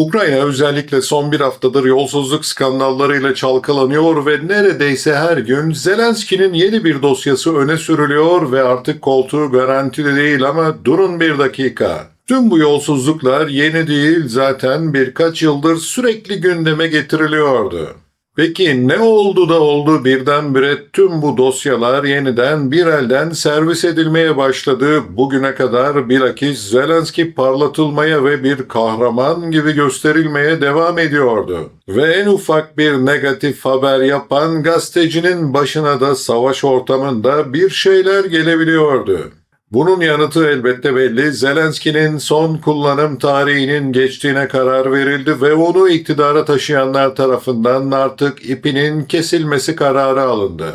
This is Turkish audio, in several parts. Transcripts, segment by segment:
Ukrayna özellikle son bir haftadır yolsuzluk skandallarıyla çalkalanıyor ve neredeyse her gün Zelenski'nin yeni bir dosyası öne sürülüyor ve artık koltuğu garantili değil ama durun bir dakika. Tüm bu yolsuzluklar yeni değil zaten birkaç yıldır sürekli gündeme getiriliyordu. Peki ne oldu da oldu birdenbire tüm bu dosyalar yeniden bir elden servis edilmeye başladı. Bugüne kadar bilakis Zelenski parlatılmaya ve bir kahraman gibi gösterilmeye devam ediyordu. Ve en ufak bir negatif haber yapan gazetecinin başına da savaş ortamında bir şeyler gelebiliyordu. Bunun yanıtı elbette belli. Zelenski'nin son kullanım tarihinin geçtiğine karar verildi ve onu iktidara taşıyanlar tarafından artık ipinin kesilmesi kararı alındı.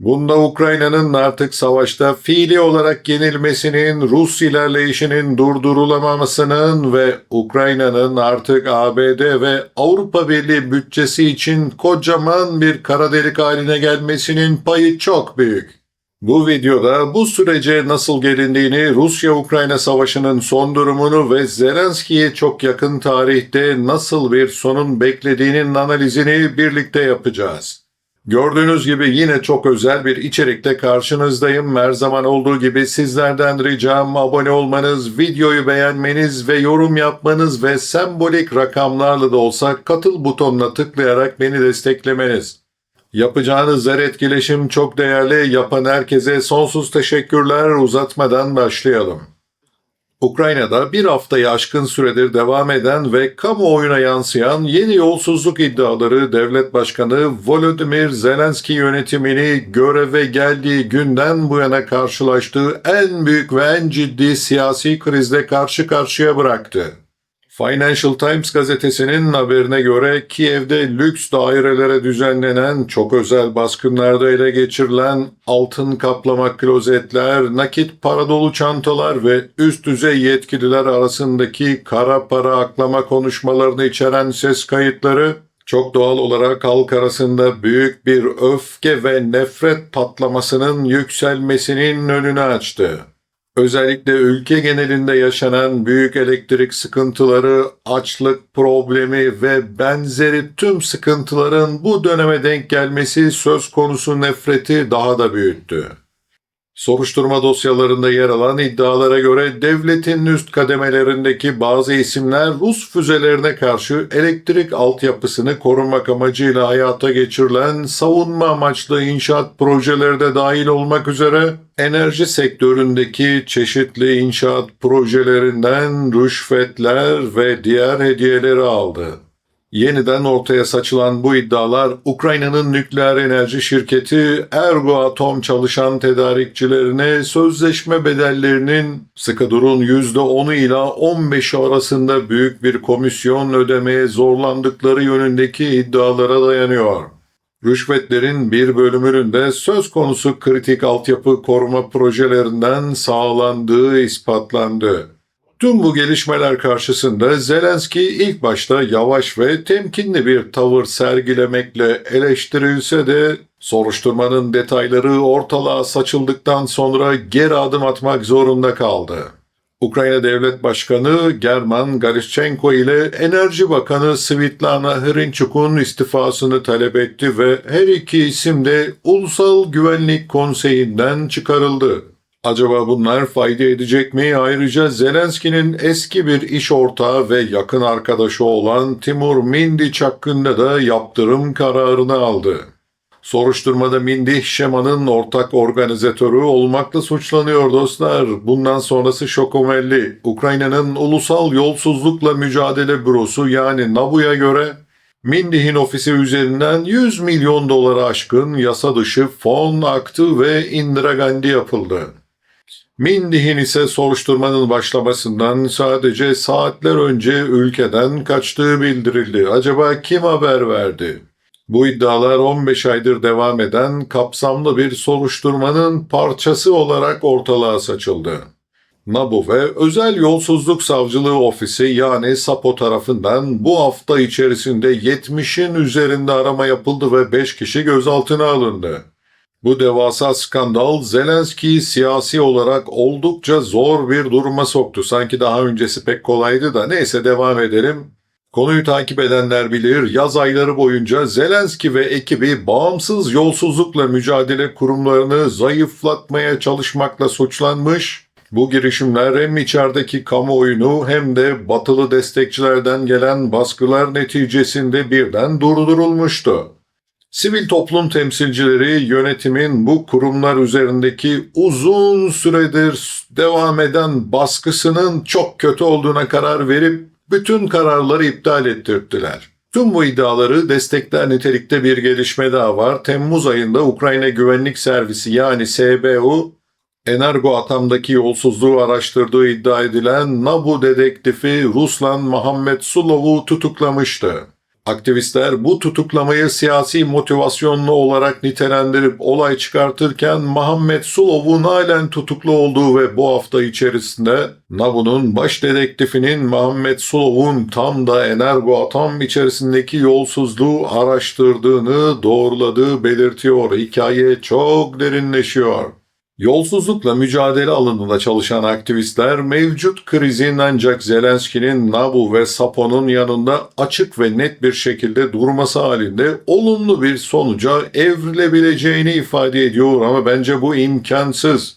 Bunda Ukrayna'nın artık savaşta fiili olarak yenilmesinin, Rus ilerleyişinin durdurulamamasının ve Ukrayna'nın artık ABD ve Avrupa Birliği bütçesi için kocaman bir kara delik haline gelmesinin payı çok büyük. Bu videoda bu sürece nasıl gelindiğini, Rusya-Ukrayna savaşının son durumunu ve Zelenski'ye çok yakın tarihte nasıl bir sonun beklediğinin analizini birlikte yapacağız. Gördüğünüz gibi yine çok özel bir içerikte karşınızdayım. Her zaman olduğu gibi sizlerden ricam abone olmanız, videoyu beğenmeniz ve yorum yapmanız ve sembolik rakamlarla da olsa katıl butonuna tıklayarak beni desteklemeniz. Yapacağınız her etkileşim çok değerli. Yapan herkese sonsuz teşekkürler. Uzatmadan başlayalım. Ukrayna'da bir haftayı aşkın süredir devam eden ve kamuoyuna yansıyan yeni yolsuzluk iddiaları Devlet Başkanı Volodymyr Zelenski yönetimini göreve geldiği günden bu yana karşılaştığı en büyük ve en ciddi siyasi krizle karşı karşıya bıraktı. Financial Times gazetesinin haberine göre Kiev'de lüks dairelere düzenlenen çok özel baskınlarda ele geçirilen altın kaplama klozetler, nakit para dolu çantalar ve üst düzey yetkililer arasındaki kara para aklama konuşmalarını içeren ses kayıtları çok doğal olarak halk arasında büyük bir öfke ve nefret patlamasının yükselmesinin önünü açtı. Özellikle ülke genelinde yaşanan büyük elektrik sıkıntıları, açlık problemi ve benzeri tüm sıkıntıların bu döneme denk gelmesi söz konusu nefreti daha da büyüttü. Soruşturma dosyalarında yer alan iddialara göre devletin üst kademelerindeki bazı isimler Rus füzelerine karşı elektrik altyapısını korumak amacıyla hayata geçirilen savunma amaçlı inşaat projeleri de dahil olmak üzere enerji sektöründeki çeşitli inşaat projelerinden rüşvetler ve diğer hediyeleri aldı. Yeniden ortaya saçılan bu iddialar Ukrayna'nın nükleer enerji şirketi Ergo Atom çalışan tedarikçilerine sözleşme bedellerinin sıkı durun %10'u ila 15'i arasında büyük bir komisyon ödemeye zorlandıkları yönündeki iddialara dayanıyor. Rüşvetlerin bir bölümünün de söz konusu kritik altyapı koruma projelerinden sağlandığı ispatlandı. Tüm bu gelişmeler karşısında Zelenski ilk başta yavaş ve temkinli bir tavır sergilemekle eleştirilse de soruşturmanın detayları ortalığa saçıldıktan sonra geri adım atmak zorunda kaldı. Ukrayna Devlet Başkanı German Garischenko ile Enerji Bakanı Svitlana Hrinçuk'un istifasını talep etti ve her iki isim de Ulusal Güvenlik Konseyi'nden çıkarıldı. Acaba bunlar fayda edecek mi? Ayrıca Zelenski'nin eski bir iş ortağı ve yakın arkadaşı olan Timur Mindiç hakkında da yaptırım kararını aldı. Soruşturmada Mindih Şema'nın ortak organizatörü olmakla suçlanıyor dostlar. Bundan sonrası şokomelli. Ukrayna'nın Ulusal Yolsuzlukla Mücadele Bürosu yani NABU'ya göre Mindih'in ofisi üzerinden 100 milyon dolara aşkın yasa dışı fon aktı ve Indira Gandhi yapıldı. Mindih'in ise soruşturmanın başlamasından sadece saatler önce ülkeden kaçtığı bildirildi. Acaba kim haber verdi? Bu iddialar 15 aydır devam eden kapsamlı bir soruşturmanın parçası olarak ortalığa saçıldı. NABU ve Özel Yolsuzluk Savcılığı Ofisi yani SAPO tarafından bu hafta içerisinde 70'in üzerinde arama yapıldı ve 5 kişi gözaltına alındı. Bu devasa skandal Zelenski'yi siyasi olarak oldukça zor bir duruma soktu. Sanki daha öncesi pek kolaydı da neyse devam edelim. Konuyu takip edenler bilir, yaz ayları boyunca Zelenski ve ekibi bağımsız yolsuzlukla mücadele kurumlarını zayıflatmaya çalışmakla suçlanmış. Bu girişimler hem içerideki kamuoyunu hem de batılı destekçilerden gelen baskılar neticesinde birden durdurulmuştu. Sivil toplum temsilcileri yönetimin bu kurumlar üzerindeki uzun süredir devam eden baskısının çok kötü olduğuna karar verip bütün kararları iptal ettirdiler. Tüm bu iddiaları destekler nitelikte bir gelişme daha var. Temmuz ayında Ukrayna Güvenlik Servisi yani SBU, Energo Atam'daki yolsuzluğu araştırdığı iddia edilen NABU dedektifi Ruslan Muhammed Sulov'u tutuklamıştı. Aktivistler bu tutuklamayı siyasi motivasyonlu olarak nitelendirip olay çıkartırken Muhammed Sulov'un halen tutuklu olduğu ve bu hafta içerisinde NABU'nun baş dedektifinin Muhammed Sulov'un tam da Energo Atom içerisindeki yolsuzluğu araştırdığını doğruladığı belirtiyor. Hikaye çok derinleşiyor. Yolsuzlukla mücadele alanında çalışan aktivistler mevcut krizin ancak Zelenski'nin Nabu ve Sapo'nun yanında açık ve net bir şekilde durması halinde olumlu bir sonuca evrilebileceğini ifade ediyor ama bence bu imkansız.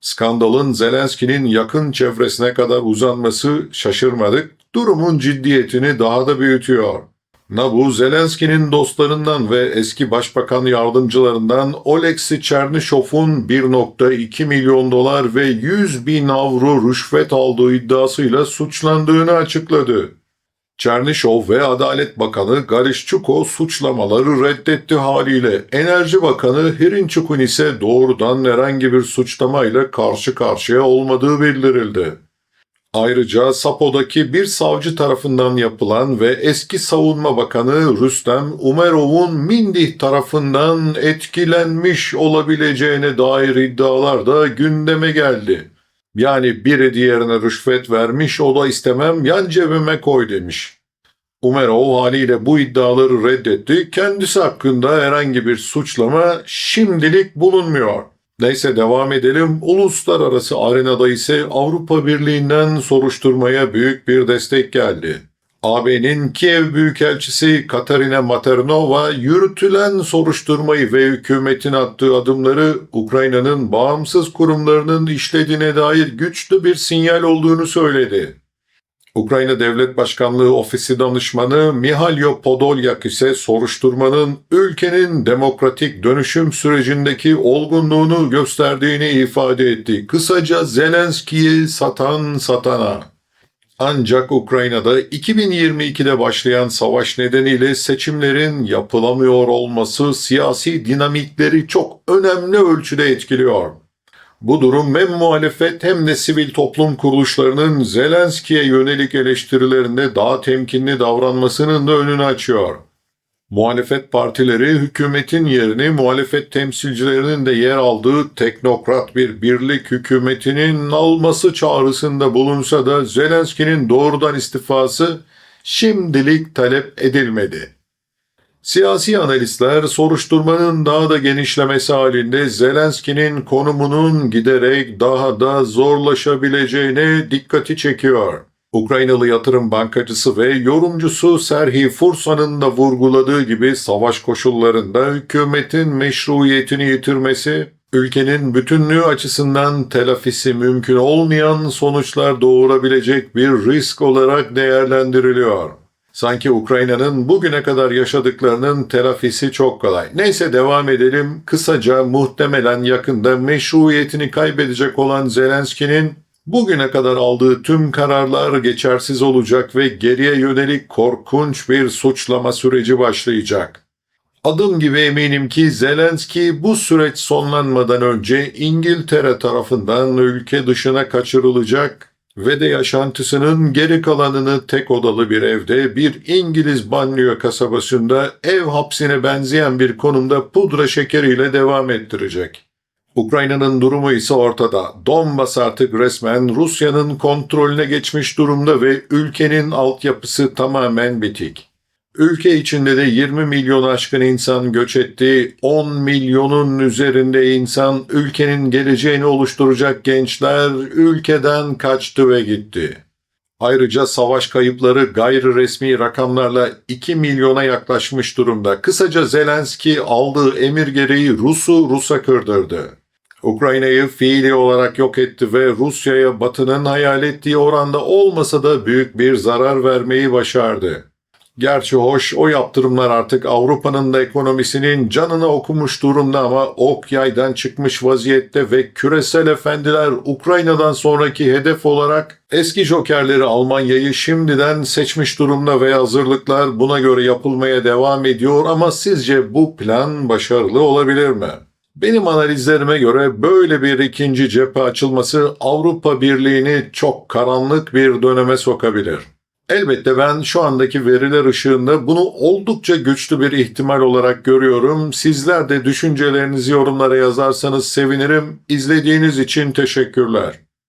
Skandalın Zelenski'nin yakın çevresine kadar uzanması şaşırmadık, durumun ciddiyetini daha da büyütüyor. Nabu, Zelenski'nin dostlarından ve eski başbakan yardımcılarından Oleksi Çernişov'un 1.2 milyon dolar ve 100 bin avro rüşvet aldığı iddiasıyla suçlandığını açıkladı. Çernişov ve Adalet Bakanı Galişçuko suçlamaları reddetti haliyle. Enerji Bakanı Hirinçukun ise doğrudan herhangi bir suçlamayla karşı karşıya olmadığı bildirildi. Ayrıca Sapo'daki bir savcı tarafından yapılan ve eski savunma bakanı Rüstem Umerov'un Mindih tarafından etkilenmiş olabileceğine dair iddialar da gündeme geldi. Yani biri diğerine rüşvet vermiş o da istemem yan cebime koy demiş. Umerov haliyle bu iddiaları reddetti. Kendisi hakkında herhangi bir suçlama şimdilik bulunmuyor. Neyse devam edelim. Uluslararası arenada ise Avrupa Birliği'nden soruşturmaya büyük bir destek geldi. AB'nin Kiev Büyükelçisi Katarina Maternova yürütülen soruşturmayı ve hükümetin attığı adımları Ukrayna'nın bağımsız kurumlarının işlediğine dair güçlü bir sinyal olduğunu söyledi. Ukrayna Devlet Başkanlığı Ofisi Danışmanı Mihailo Podolyak ise soruşturmanın ülkenin demokratik dönüşüm sürecindeki olgunluğunu gösterdiğini ifade etti. Kısaca Zelenski'yi satan satana. Ancak Ukrayna'da 2022'de başlayan savaş nedeniyle seçimlerin yapılamıyor olması siyasi dinamikleri çok önemli ölçüde etkiliyor. Bu durum hem muhalefet hem de sivil toplum kuruluşlarının Zelenski'ye yönelik eleştirilerinde daha temkinli davranmasının da önünü açıyor. Muhalefet partileri hükümetin yerini muhalefet temsilcilerinin de yer aldığı teknokrat bir birlik hükümetinin alması çağrısında bulunsa da Zelenski'nin doğrudan istifası şimdilik talep edilmedi. Siyasi analistler soruşturmanın daha da genişlemesi halinde Zelenski'nin konumunun giderek daha da zorlaşabileceğine dikkati çekiyor. Ukraynalı yatırım bankacısı ve yorumcusu Serhi Fursan'ın da vurguladığı gibi savaş koşullarında hükümetin meşruiyetini yitirmesi, ülkenin bütünlüğü açısından telafisi mümkün olmayan sonuçlar doğurabilecek bir risk olarak değerlendiriliyor. Sanki Ukrayna'nın bugüne kadar yaşadıklarının telafisi çok kolay. Neyse devam edelim. Kısaca muhtemelen yakında meşruiyetini kaybedecek olan Zelenski'nin bugüne kadar aldığı tüm kararlar geçersiz olacak ve geriye yönelik korkunç bir suçlama süreci başlayacak. Adım gibi eminim ki Zelenski bu süreç sonlanmadan önce İngiltere tarafından ülke dışına kaçırılacak ve de yaşantısının geri kalanını tek odalı bir evde bir İngiliz banliyö kasabasında ev hapsine benzeyen bir konumda pudra şekeriyle devam ettirecek. Ukrayna'nın durumu ise ortada. Donbas artık resmen Rusya'nın kontrolüne geçmiş durumda ve ülkenin altyapısı tamamen bitik. Ülke içinde de 20 milyon aşkın insan göç etti. 10 milyonun üzerinde insan ülkenin geleceğini oluşturacak gençler ülkeden kaçtı ve gitti. Ayrıca savaş kayıpları gayri resmi rakamlarla 2 milyona yaklaşmış durumda. Kısaca Zelenski aldığı emir gereği Rus'u Rus'a kırdırdı. Ukrayna'yı fiili olarak yok etti ve Rusya'ya Batı'nın hayal ettiği oranda olmasa da büyük bir zarar vermeyi başardı. Gerçi hoş o yaptırımlar artık Avrupa'nın da ekonomisinin canına okumuş durumda ama ok yaydan çıkmış vaziyette ve küresel efendiler Ukrayna'dan sonraki hedef olarak eski jokerleri Almanya'yı şimdiden seçmiş durumda ve hazırlıklar buna göre yapılmaya devam ediyor ama sizce bu plan başarılı olabilir mi? Benim analizlerime göre böyle bir ikinci cephe açılması Avrupa Birliği'ni çok karanlık bir döneme sokabilir. Elbette ben şu andaki veriler ışığında bunu oldukça güçlü bir ihtimal olarak görüyorum. Sizler de düşüncelerinizi yorumlara yazarsanız sevinirim. İzlediğiniz için teşekkürler.